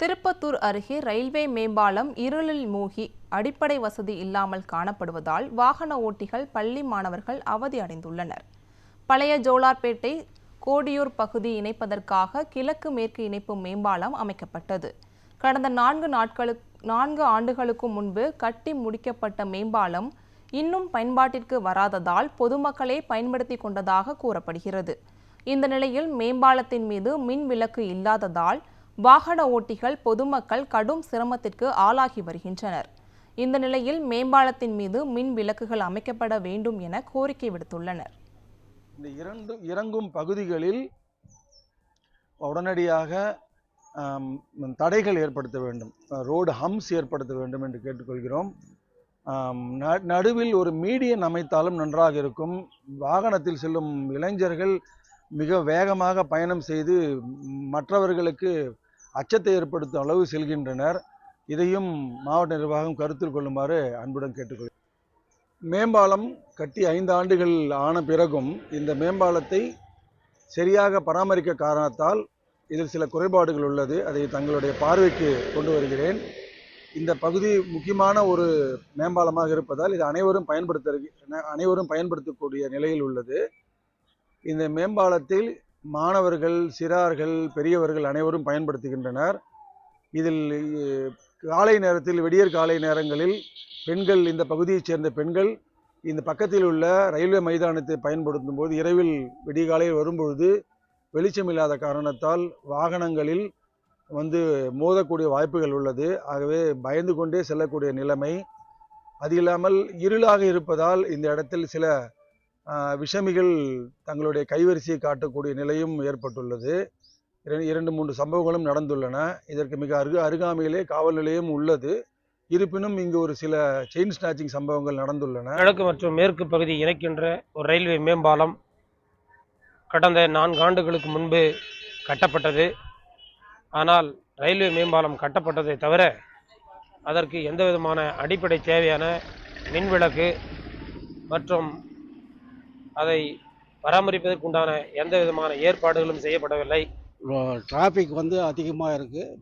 திருப்பத்தூர் அருகே ரயில்வே மேம்பாலம் இருளில் மூழ்கி அடிப்படை வசதி இல்லாமல் காணப்படுவதால் வாகன ஓட்டிகள் பள்ளி மாணவர்கள் அவதி அடைந்துள்ளனர். பழைய ஜோலார்பேட்டை கோடியூர் பகுதி இணைப்பதற்காக கிழக்கு மேற்கு இணைப்பு மேம்பாலம் அமைக்கப்பட்டது. கடந்த நான்கு நாட்களுக்கு நான்கு ஆண்டுகளுக்கு முன்பு கட்டி முடிக்கப்பட்ட மேம்பாலம் இன்னும் பயன்பாட்டிற்கு வராததால் பொதுமக்களே பயன்படுத்தி கொண்டதாக கூறப்படுகிறது. இந்த நிலையில் மேம்பாலத்தின் மீது மின் விளக்கு இல்லாததால் வாகன ஓட்டிகள் பொதுமக்கள் கடும் சிரமத்திற்கு ஆளாகி வருகின்றனர். இந்த நிலையில் மேம்பாலத்தின் மீது மின் விளக்குகள் அமைக்கப்பட வேண்டும் என கோரிக்கை விடுத்துள்ளனர். இந்த இரண்டு இறங்கும் பகுதிகளில் உடனடியாக தடைகள் ஏற்படுத்த வேண்டும். ரோடு ஹம்ஸ் ஏற்படுத்த வேண்டும் என்று கேட்டுக்கொள்கிறோம். ந- நடுவில் ஒரு மீடியன் அமைத்தாலும் நன்றாக இருக்கும். வாகனத்தில் செல்லும் இளைஞர்கள் மிக வேகமாக பயணம் செய்து மற்றவர்களுக்கு அச்சத்தை ஏற்படுத்தும் அளவு செல்கின்றனர். இதையும் மாவட்ட நிர்வாகம் கருத்தில் கொள்ளுமாறு அன்புடன் கேட்டுக்கொள்கிறேன் மேம்பாலம் கட்டி ஐந்து ஆண்டுகள் ஆன பிறகும் இந்த மேம்பாலத்தை சரியாக பராமரிக்க காரணத்தால் இதில் சில குறைபாடுகள் உள்ளது. அதை தங்களுடைய பார்வைக்கு கொண்டு வருகிறேன். இந்த பகுதி முக்கியமான ஒரு மேம்பாலமாக இருப்பதால் இது அனைவரும் பயன்படுத்த அனைவரும் பயன்படுத்தக்கூடிய நிலையில் உள்ளது. இந்த மேம்பாலத்தில் மாணவர்கள் சிறார்கள் பெரியவர்கள் அனைவரும் பயன்படுத்துகின்றனர். இதில் காலை நேரத்தில் விடியற் காலை நேரங்களில் பெண்கள் இந்த பகுதியைச் சேர்ந்த பெண்கள் இந்த பக்கத்தில் உள்ள ரயில்வே மைதானத்தை பயன்படுத்தும் போது இரவில் விடிகாலையில் வரும்பொழுது வெளிச்சம் இல்லாத காரணத்தால் வாகனங்களில் வந்து மோதக்கூடிய வாய்ப்புகள் உள்ளது. ஆகவே பயந்து கொண்டே செல்லக்கூடிய நிலைமை. அது இல்லாமல் இருளாக இருப்பதால் இந்த இடத்தில் சில விஷமிகள் தங்களுடைய கைவரிசையை காட்டக்கூடிய நிலையும் ஏற்பட்டுள்ளது. இரண்டு மூன்று சம்பவங்களும் நடந்துள்ளன. இதற்கு மிக அருக அருகாமையிலே காவல் நிலையம் உள்ளது. இருப்பினும் இங்கு ஒரு சில செயின் ஸ்நாச்சிங் சம்பவங்கள் நடந்துள்ளன. கிழக்கு மற்றும் மேற்கு பகுதி இணைக்கின்ற ஒரு ரயில்வே மேம்பாலம் கடந்த நான்கு ஆண்டுகளுக்கு முன்பு கட்டப்பட்டது. ஆனால் ரயில்வே மேம்பாலம் கட்டப்பட்டதை தவிர அதற்கு எந்த விதமான அடிப்படை தேவையான மின்விளக்கு மற்றும் அதை பராமரிப்பதற்கு உண்டான எந்த விதமான ஏற்பாடுகளும் செய்யப்படவில்லை. டிராஃபிக் வந்து அதிகமாக இருக்குது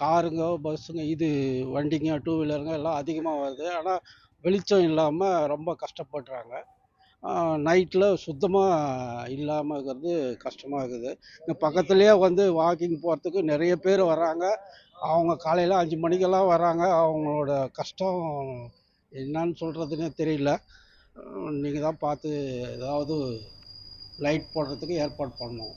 காருங்க பஸ்ஸுங்க இது வண்டிங்க டூ வீலருங்க எல்லாம் அதிகமாக வருது. ஆனால் வெளிச்சம் இல்லாமல் ரொம்ப கஷ்டப்படுறாங்க. நைட்டில் சுத்தமாக இல்லாமல் இருக்கிறது கஷ்டமாக இருக்குது. இங்கே பக்கத்துலேயே வந்து வாக்கிங் போகிறதுக்கு நிறைய பேர் வராங்க. அவங்க காலையில் அஞ்சு மணிக்கெல்லாம் வராங்க. அவங்களோட கஷ்டம் என்னன்னு சொல்கிறதுனே தெரியல. நீங்கள் தான் பார்த்து ஏதாவது லைட் போடுறதுக்கு ஏற்பாடு பண்ணணும்